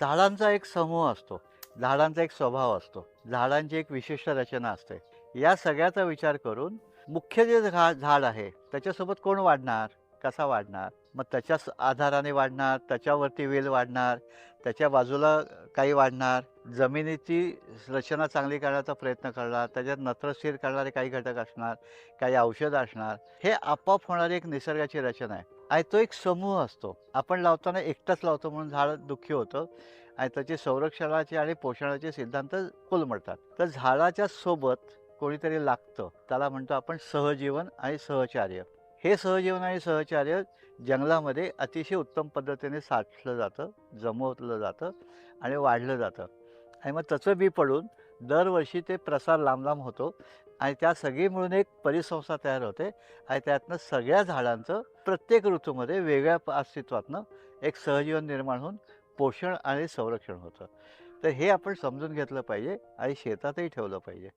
झाडांचा एक समूह असतो. झाडांचा एक स्वभाव असतो. झाडांची एक विशिष्ट रचना असते. या सगळ्याचा विचार करून मुख्य जे झा झाड आहे त्याच्यासोबत कोण वाढणार? कसा वाढणार? मग त्याच्या आधाराने वाढणार त्याच्यावरती वेल वाढणार त्याच्या बाजूला काही वाढणार जमिनीची रचना चांगली करण्याचा प्रयत्न करणार त्याच्यात नत्रस्थिर करणारे काही घटक असणार काही औषधं असणार हे आपोआप होणारी एक निसर्गाची रचना आहे. आणि तो एक समूह असतो. आपण लावताना एकटाच लावतो म्हणून झाड दुःखी होतं आणि त्याचे संरक्षणाचे आणि पोषणाचे सिद्धांत कोलमडतात. तर झाडाच्या सोबत कोणीतरी लागतं. त्याला म्हणतो आपण सहजीवन आणि सहचार्य. हे सहजीवन आणि सहचार्य जंगलामध्ये अतिशय उत्तम पद्धतीने साठलं जातं जमवलं जातं आणि वाढलं जातं. आणि मग त्याचं बी पडून दरवर्षी ते प्रसार लांब लांब होतो. आणि त्या सगळी मिळून एक परिसंस्था तयार होते. आणि त्यातनं सगळ्या झाडांचं प्रत्येक ऋतूमध्ये वेगळ्या अस्तित्वातनं एक सहजीवन निर्माण होऊन पोषण आणि संरक्षण होतं. तर हे आपण समजून घेतलं पाहिजे आणि शेतातही ठेवलं पाहिजे.